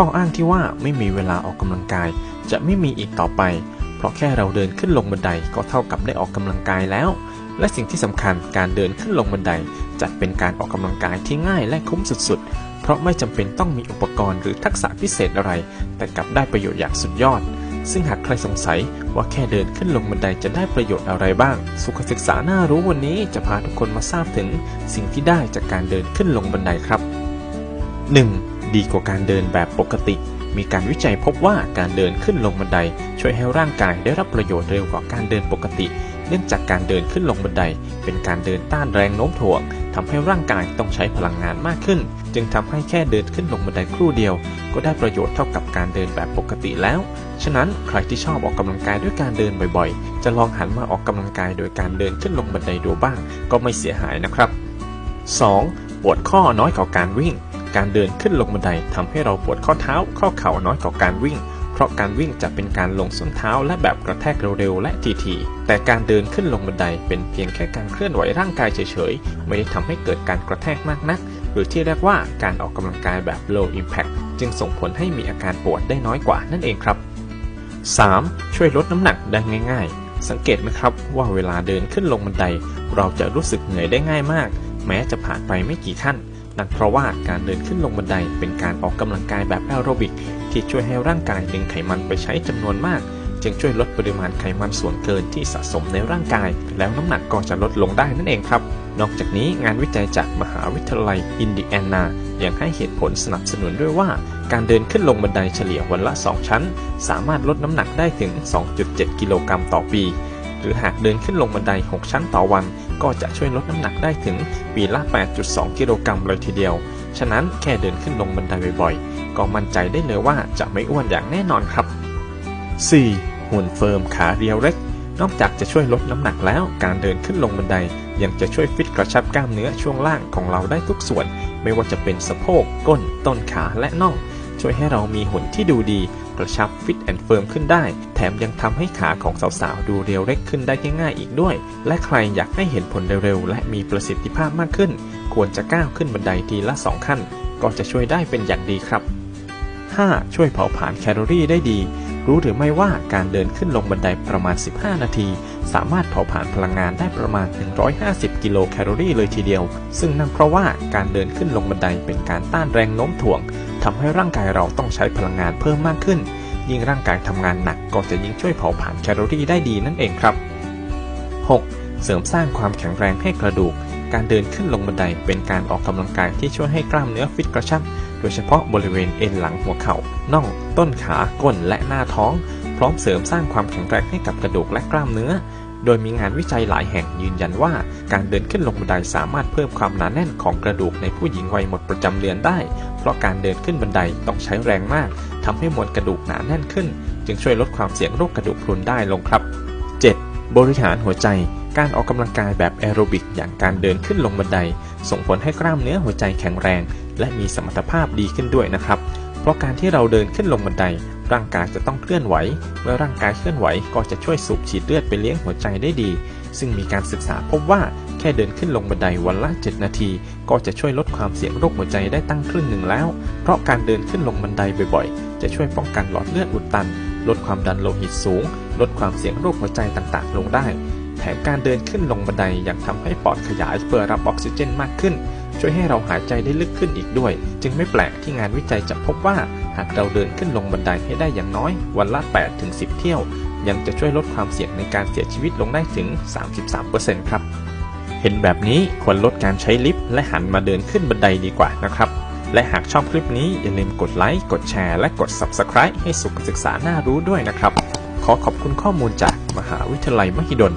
ข้ออ้างที่ว่าไม่มีเวลาออกกำลังกาย จะไม่มีอีกต่อไป เพราะแค่เราเดินขึ้นลงบันไดก็เท่ากับได้ออกกำลังกายแล้ว และสิ่งที่สำคัญการเดินขึ้นลงบันไดจัดเป็นการออกกำลังกายที่ง่ายและคุ้มสุดๆ เพราะไม่จำเป็นต้องมีอุปกรณ์หรือทักษะพิเศษอะไร แต่กลับได้ประโยชน์อย่างสุดยอด ซึ่งหากใครสงสัยว่าแค่เดินขึ้นลงบันไดจะได้ประโยชน์อะไรบ้าง สุขศึกษาหน้ารู้วันนี้จะพาทุกคนมาทราบถึง สิ่งที่ได้จากการเดินขึ้นลงบันไดครับ 1. ดีกว่าการเดินแบบปกติ มีการวิจัยพบว่าการเดินขึ้นลงบันได ช่วยให้ร่างกายได้รับประโยชน์เร็วกว่าการเดินปกติ เนื่องจากการเดินขึ้นลงบันได เป็นการเดินต้านแรงโน้มถ่วงทำให้ร่างกายต้องใช้พลังงานมากขึ้น จึงทำให้แค่เดินขึ้นลงบันไดครู่เดียว ก็ได้ประโยชน์เท่ากับการเดินแบบปกติแล้ว ฉะนั้นใครที่ชอบออกกำลังกายด้วยการเดินบ่อยๆ จะลองหันมาออกกำลังกายโดยการเดินขึ้นลงบันไดดูบ้าง ก็ไม่เสียหายนะครับ 2. ปวดข้อน้อยกว่าการวิ่ง การเดินขึ้นลงบันไดทำให้เราปวดข้อเท้าข้อเข่าน้อยกว่าการวิ่ง เพราะการวิ่งจะเป็นการลงส้นเท้าและแบบกระแทกเร็วๆและทีๆแต่การเดินขึ้นลงบันไดเป็นเพียงแค่การเคลื่อนไหวร่างกายเฉยๆ ไม่ได้ทำให้เกิดการกระแทกมากนัก หรือที่เรียกว่าการออกกำลังกายแบบ low impact จึงส่งผลให้มีอาการปวดได้น้อยกว่านั่นเองครับ 3. ช่วยลดน้ำหนักได้ง่าย ๆ สังเกตไหมครับว่าเวลาเดินขึ้นลงบันได เราจะรู้สึกเหนื่อยได้ง่ายมาก แม้จะผ่านไปไม่กี่ขั้น นั่นเพราะว่าการเดินขึ้นลงบันไดเป็นการออกกำลังกายแบบแอโรบิก ที่ช่วยให้ร่างกายดึงไขมันไปใช้จำนวนมาก จึงช่วยลดปริมาณไขมันส่วนเกินที่สะสมในร่างกาย แล้วน้ำหนักก็จะลดลงได้นั่นเองครับ นอกจากนี้งานวิจัยจากมหาวิทยาลัยอินดียนายังให้เหตุผลสนับสนุนด้วยว่า การเดินขึ้นลงบันไดเฉลี่ยวันละ 2 ชั้น สามารถลดน้ำหนักได้ถึง 2.7 กิโลกรัมต่อปี หรือหากเดินขึ้นลงบันได 6 ชั้นต่อวัน ก็จะช่วยลดน้ำหนักได้ถึงปีละ 8.2 กิโลกรัมเลยทีเดียว ฉะนั้นแค่เดินขึ้นลงบันไดบ่อยๆ ก็มั่นใจได้เลยว่าจะไม่อ้วนอย่างแน่นอนครับ 4. หุ่นเฟิร์มขาเรียวเล็ก นอกจากจะช่วยลดน้ำหนักแล้ว การเดินขึ้นลงบันได ยังจะช่วยฟิตกระชับกล้ามเนื้อช่วงล่างของเราได้ทุกส่วน ไม่ว่าจะเป็นสะโพก ก้น ต้นขาและน่อง ช่วยให้เรามีหุ่นที่ดูดีกระชับฟิตแอนด์เฟิร์มขึ้นได้ แถมยังทำให้ขาของสาวๆ ดูเรียวเล็กขึ้นได้ง่ายๆอีกด้วย และใครอยากให้เห็นผลเร็วๆ และมีประสิทธิภาพมากขึ้น ควรจะก้าวขึ้นบันไดทีละ 2 ขั้น ก็จะช่วยได้เป็นอย่างดีครับ 5. ช่วยเผาผลาญแคลอรี่ได้ดี รู้หรือไม่ว่าการเดินขึ้นลงบันไดประมาณ 15 นาที สามารถเผาผลาญพลังงานได้ประมาณ 150 กิโลแคลอรี่เลยทีเดียว ซึ่งนั่นเพราะว่าการเดินขึ้นลงบันไดเป็นการต้านแรงโน้มถ่วงทำให้ร่างกายเราต้องใช้พลังงานเพิ่มมากขึ้น ยิ่งร่างกายทำงานหนักก็จะยิ่งช่วยเผาผลาญแคลอรี่ได้ดีนั่นเองครับ 6. เสริมสร้างความแข็งแรงให้กระดูก การเดินขึ้นลงบันไดเป็นการออกกำลังกายที่ช่วยให้กล้ามเนื้อฟิตกระชับ โดยเฉพาะบริเวณเอ็นหลังหัวเขา่าน่อง ต้นขา ก้น และหน้าท้อง พร้อมเสริมสร้างความแข็งแรงให้กับกระดูกและกล้ามเนื้อ โดยมีงานวิจัยหลายแห่งยืนยันว่า การเดินขึ้นลงบันไดสามารถเพิ่มความหนาแน่นของกระดูกในผู้หญิงวัยหมดประจำเดือนได้ เพราะการเดินขึ้นบันไดต้องใช้แรงมากทำให้มวลกระดูกหนาแน่นขึ้น จึงช่วยลดความเสี่ยงโรคกระดูกพรุนได้ลงครับ 7. บริหารหัวใจ การออกกำลังกายแบบแอโรบิกอย่างการเดินขึ้นลงบันได ส่งผลให้กล้ามเนื้อหัวใจแข็งแรง และมีสมรรถภาพดีขึ้นด้วยนะครับ เพราะการที่เราเดินขึ้นลงบันได ร่างกายจะต้องเคลื่อนไหว เมื่อร่างกายเคลื่อนไหวก็จะช่วยสูบฉีดเลือดไปเลี้ยงหัวใจได้ดี ซึ่งมีการศึกษาพบว่าแค่เดินขึ้นลงบันไดวันละ 7 นาที ก็จะช่วยลดความเสี่ยงโรคหัวใจได้ตั้งครึ่งหนึ่งแล้ว เพราะการเดินขึ้นลงบันไดบ่อยๆ จะช่วยป้องกันหลอดเลือดอุดตัน ลดความดันโลหิตสูง ลดความเสี่ยงโรคหัวใจต่างๆ ลงได้ แถมการเดินขึ้นลงบันไดยังทำให้ปอดขยายเพื่อรับออกซิเจนมากขึ้น ช่วยให้เราหายใจได้ลึกขึ้นอีกด้วย จึงไม่แปลกที่งานวิจัยจะพบว่า หากเราเดินขึ้นลงบันไดให้ได้อย่างน้อยวันละ 8-10 เที่ยว ยังจะช่วยลดความเสี่ยงในการเสียชีวิตลงได้ถึง 33%ครับ เห็นแบบนี้ควรลดการใช้ลิฟต์และหันมาเดินขึ้นบันไดดีกว่านะครับและหากชอบคลิปนี้อย่าลืมกดไลค์ กดแชร์ และกด Subscribe ให้สุขศึกษาน่ารู้ด้วยนะครับ ขอขอบคุณข้อมูลจากมหาวิทยาลัยมหิดล